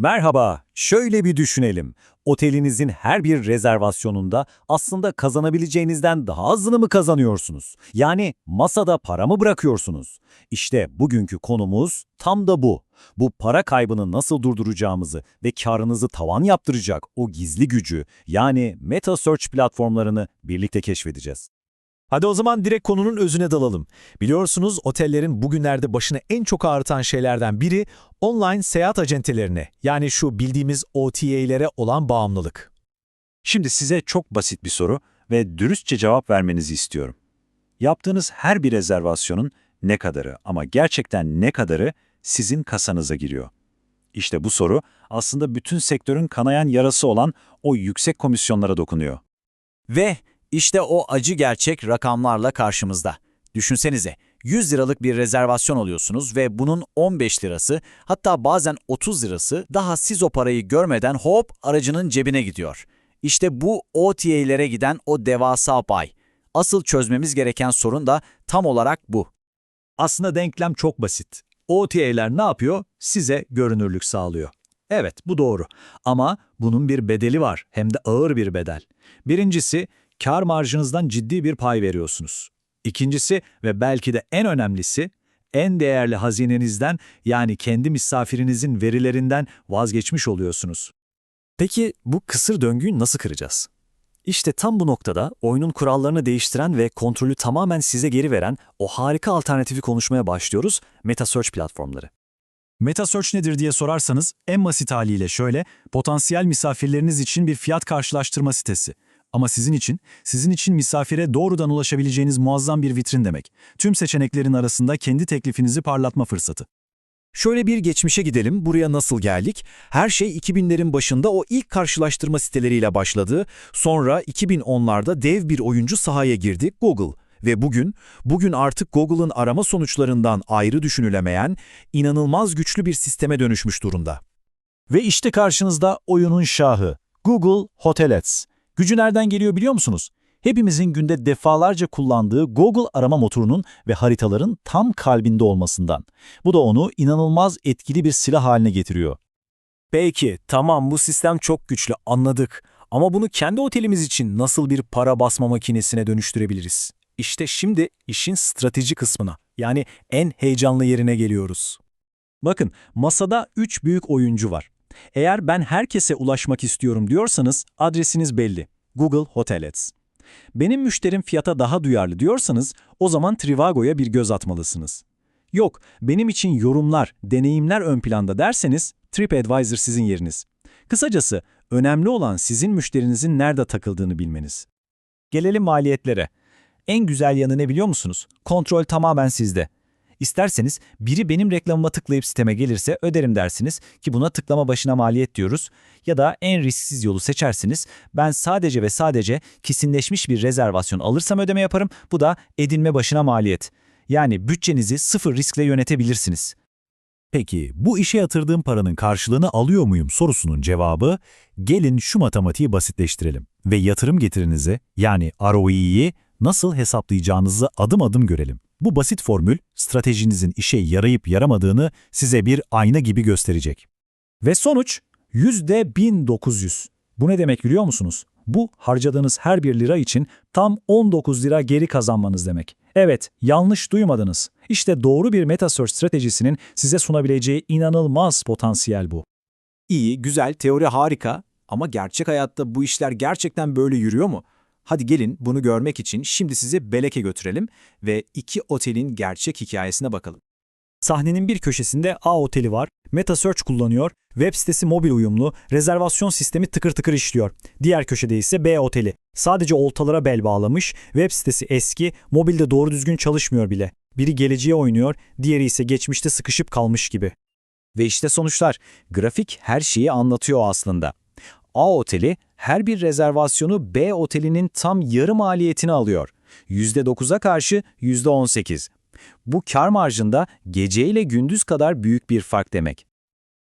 Merhaba, şöyle bir düşünelim. Otelinizin her bir rezervasyonunda aslında kazanabileceğinizden daha azını mı kazanıyorsunuz? Yani masada para mı bırakıyorsunuz? İşte bugünkü konumuz tam da bu. Bu para kaybını nasıl durduracağımızı ve karınızı tavan yaptıracak o gizli gücü yani Meta Search platformlarını birlikte keşfedeceğiz. Hadi o zaman direkt konunun özüne dalalım. Biliyorsunuz otellerin bugünlerde başını en çok ağrıtan şeylerden biri online seyahat acentelerine yani şu bildiğimiz OTA'lere olan bağımlılık. Şimdi size çok basit bir soru ve dürüstçe cevap vermenizi istiyorum. Yaptığınız her bir rezervasyonun ne kadarı ama gerçekten ne kadarı sizin kasanıza giriyor? İşte bu soru aslında bütün sektörün kanayan yarası olan o yüksek komisyonlara dokunuyor. Ve işte o acı gerçek rakamlarla karşımızda. Düşünsenize, 100 liralık bir rezervasyon alıyorsunuz ve bunun 15 lirası, hatta bazen 30 lirası daha siz o parayı görmeden hop aracının cebine gidiyor. İşte bu OTA'lere giden o devasa pay. Asıl çözmemiz gereken sorun da tam olarak bu. Aslında denklem çok basit. OTA'ler ne yapıyor? Size görünürlük sağlıyor. Evet, bu doğru. Ama bunun bir bedeli var, hem de ağır bir bedel. Birincisi, kar marjınızdan ciddi bir pay veriyorsunuz. İkincisi ve belki de en önemlisi, en değerli hazinenizden yani kendi misafirinizin verilerinden vazgeçmiş oluyorsunuz. Peki bu kısır döngüyü nasıl kıracağız? İşte tam bu noktada oyunun kurallarını değiştiren ve kontrolü tamamen size geri veren o harika alternatifi konuşmaya başlıyoruz, MetaSearch platformları. MetaSearch nedir diye sorarsanız en basit haliyle şöyle, potansiyel misafirleriniz için bir fiyat karşılaştırma sitesi. Ama sizin için, sizin için misafire doğrudan ulaşabileceğiniz muazzam bir vitrin demek. Tüm seçeneklerin arasında kendi teklifinizi parlatma fırsatı. Şöyle bir geçmişe gidelim, buraya nasıl geldik? Her şey 2000'lerin başında o ilk karşılaştırma siteleriyle başladı. Sonra 2010'larda dev bir oyuncu sahaya girdi, Google. Ve bugün, bugün artık Google'ın arama sonuçlarından ayrı düşünülemeyen, inanılmaz güçlü bir sisteme dönüşmüş durumda. Ve işte karşınızda oyunun şahı, Google Hotel Ads. Gücü nereden geliyor biliyor musunuz? Hepimizin günde defalarca kullandığı Google arama motorunun ve haritaların tam kalbinde olmasından. Bu da onu inanılmaz etkili bir silah haline getiriyor. Peki, tamam bu sistem çok güçlü, anladık. Ama bunu kendi otelimiz için nasıl bir para basma makinesine dönüştürebiliriz? İşte şimdi işin strateji kısmına, yani en heyecanlı yerine geliyoruz. Bakın, masada 3 büyük oyuncu var. Eğer ben herkese ulaşmak istiyorum diyorsanız adresiniz belli. Google Hotel Ads. Benim müşterim fiyata daha duyarlı diyorsanız o zaman Trivago'ya bir göz atmalısınız. Yok, benim için yorumlar, deneyimler ön planda derseniz TripAdvisor sizin yeriniz. Kısacası önemli olan sizin müşterinizin nerede takıldığını bilmeniz. Gelelim maliyetlere. En güzel yanı ne biliyor musunuz? Kontrol tamamen sizde. İsterseniz biri benim reklamıma tıklayıp siteme gelirse öderim dersiniz ki buna tıklama başına maliyet diyoruz. Ya da en risksiz yolu seçersiniz. Ben sadece ve sadece kesinleşmiş bir rezervasyon alırsam ödeme yaparım. Bu da edinme başına maliyet. Yani bütçenizi sıfır riskle yönetebilirsiniz. Peki bu işe yatırdığım paranın karşılığını alıyor muyum sorusunun cevabı gelin şu matematiği basitleştirelim ve yatırım getirinizi yani ROI'yi nasıl hesaplayacağınızı adım adım görelim. Bu basit formül stratejinizin işe yarayıp yaramadığını size bir ayna gibi gösterecek. Ve sonuç %1900. Bu ne demek biliyor musunuz? Bu harcadığınız her bir lira için tam 19 lira geri kazanmanız demek. Evet, yanlış duymadınız. İşte doğru bir MetaSearch stratejisinin size sunabileceği inanılmaz potansiyel bu. İyi, güzel, teori harika ama gerçek hayatta bu işler gerçekten böyle yürüyor mu? Hadi gelin bunu görmek için şimdi sizi Belek'e götürelim ve iki otelin gerçek hikayesine bakalım. Sahnenin bir köşesinde A oteli var, MetaSearch kullanıyor, web sitesi mobil uyumlu, rezervasyon sistemi tıkır tıkır işliyor. Diğer köşede ise B oteli. Sadece oltalara bel bağlamış, web sitesi eski, mobilde doğru düzgün çalışmıyor bile. Biri geleceğe oynuyor, diğeri ise geçmişte sıkışıp kalmış gibi. Ve işte sonuçlar. Grafik her şeyi anlatıyor aslında. A oteli her bir rezervasyonu B otelinin tam yarı maliyetini alıyor. %9'a karşı %18. Bu kar marjında gece ile gündüz kadar büyük bir fark demek.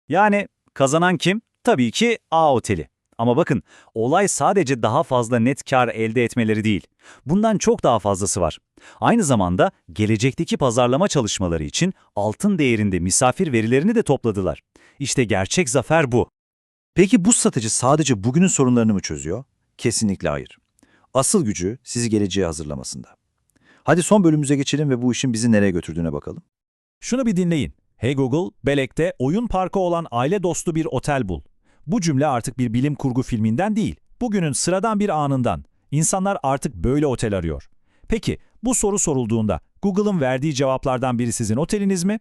Yani kazanan kim? Tabii ki A oteli. Ama bakın, olay sadece daha fazla net kar elde etmeleri değil. Bundan çok daha fazlası var. Aynı zamanda gelecekteki pazarlama çalışmaları için altın değerinde misafir verilerini de topladılar. İşte gerçek zafer bu. Peki bu satıcı sadece bugünün sorunlarını mı çözüyor? Kesinlikle hayır. Asıl gücü sizi geleceğe hazırlamasında. Hadi son bölümümüze geçelim ve bu işin bizi nereye götürdüğüne bakalım. Şunu bir dinleyin. Hey Google, Belek'te oyun parkı olan aile dostu bir otel bul. Bu cümle artık bir bilim kurgu filminden değil, bugünün sıradan bir anından. İnsanlar artık böyle otel arıyor. Peki, bu soru sorulduğunda Google'ın verdiği cevaplardan biri sizin oteliniz mi?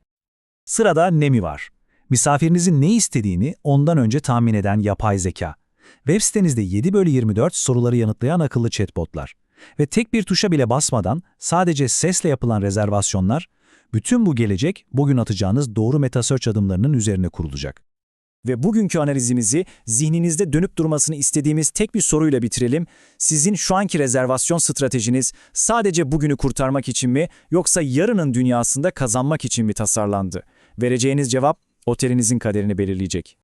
Sırada ne mi var? Misafirinizin ne istediğini ondan önce tahmin eden yapay zeka. Web sitenizde 7 bölü 24 soruları yanıtlayan akıllı chatbotlar. Ve tek bir tuşa bile basmadan sadece sesle yapılan rezervasyonlar, bütün bu gelecek bugün atacağınız doğru metasearch adımlarının üzerine kurulacak. Ve bugünkü analizimizi zihninizde dönüp durmasını istediğimiz tek bir soruyla bitirelim. Sizin şu anki rezervasyon stratejiniz sadece bugünü kurtarmak için mi yoksa yarının dünyasında kazanmak için mi tasarlandı? Vereceğiniz cevap otelinizin kaderini belirleyecek.